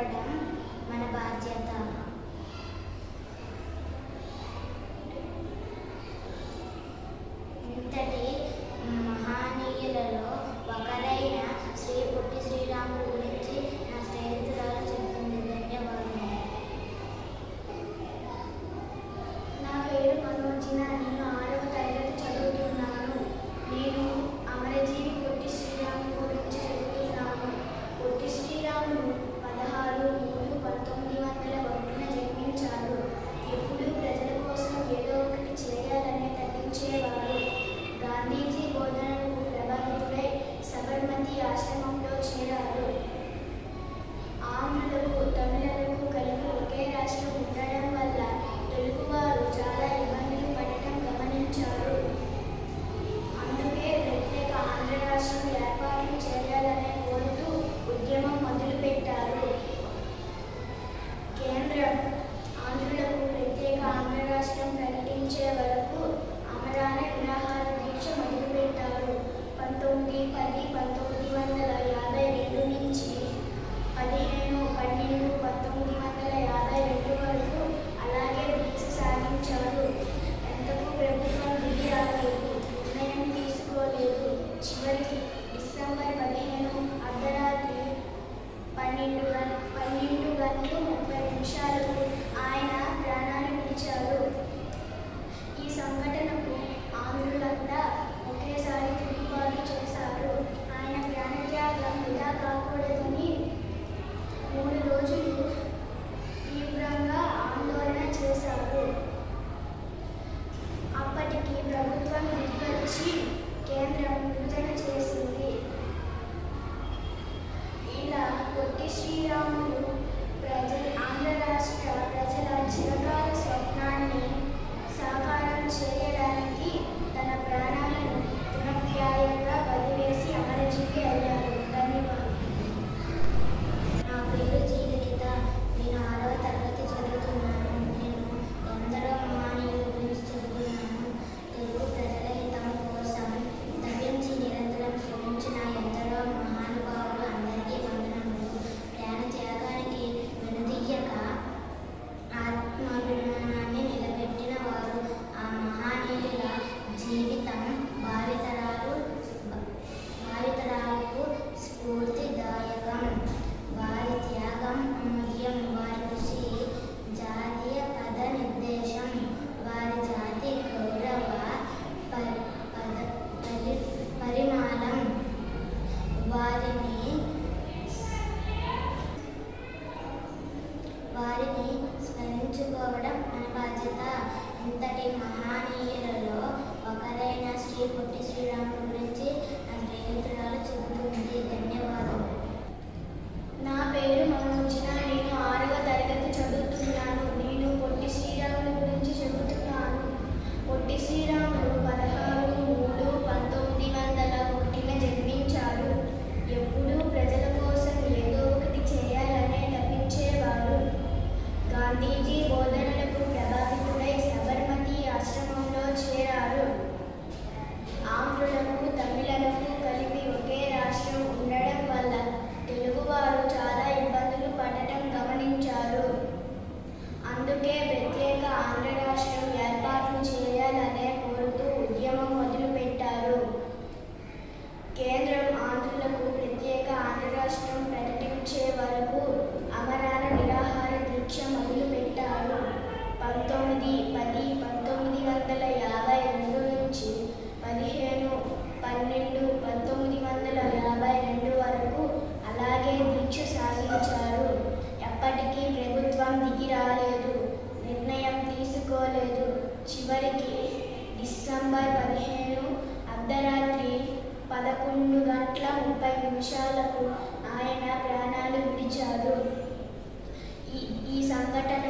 Florida. రాష్ట్రం ఏర్పాట్లు చేయాలని కోరుతూ ఉద్యమం మొదలుపెట్టారు. కేంద్రం ఆంధ్రులకు ప్రత్యేక ఆంధ్ర రాష్ట్రం ప్రకటించే వరకు పన్నెండు గంటలు ముప్పై నిమిషాలు తెలుసుకోవడం మన బాధ్యత. ఇంతటి మహానీయులలో ఒకరైన శ్రీ పొట్టి శ్రీరాముడు గురించి నా స్నేహితురాలు చెబుతుంది. ధన్యవాదాలు. అందరికీ డిసెంబర్ పదిహేను అర్ధరాత్రి పదకొండు గంటల ముప్పై నిమిషాలకు ఆయన ప్రాణాలు విడిచారు ఈ సంఘటన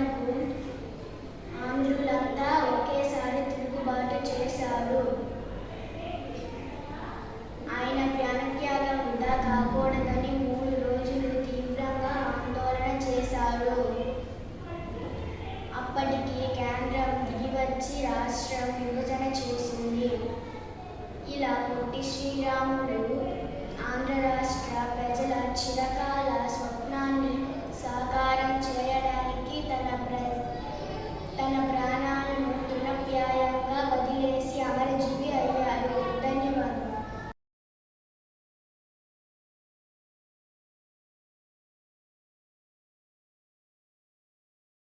శ్రీరాముడు ఆంధ్ర రాష్ట్ర ప్రజల చిరకాల స్వప్నాన్ని సాకారం చేయడానికి తన ప్ర తన ప్రాణాలను తృణప్రాయంగా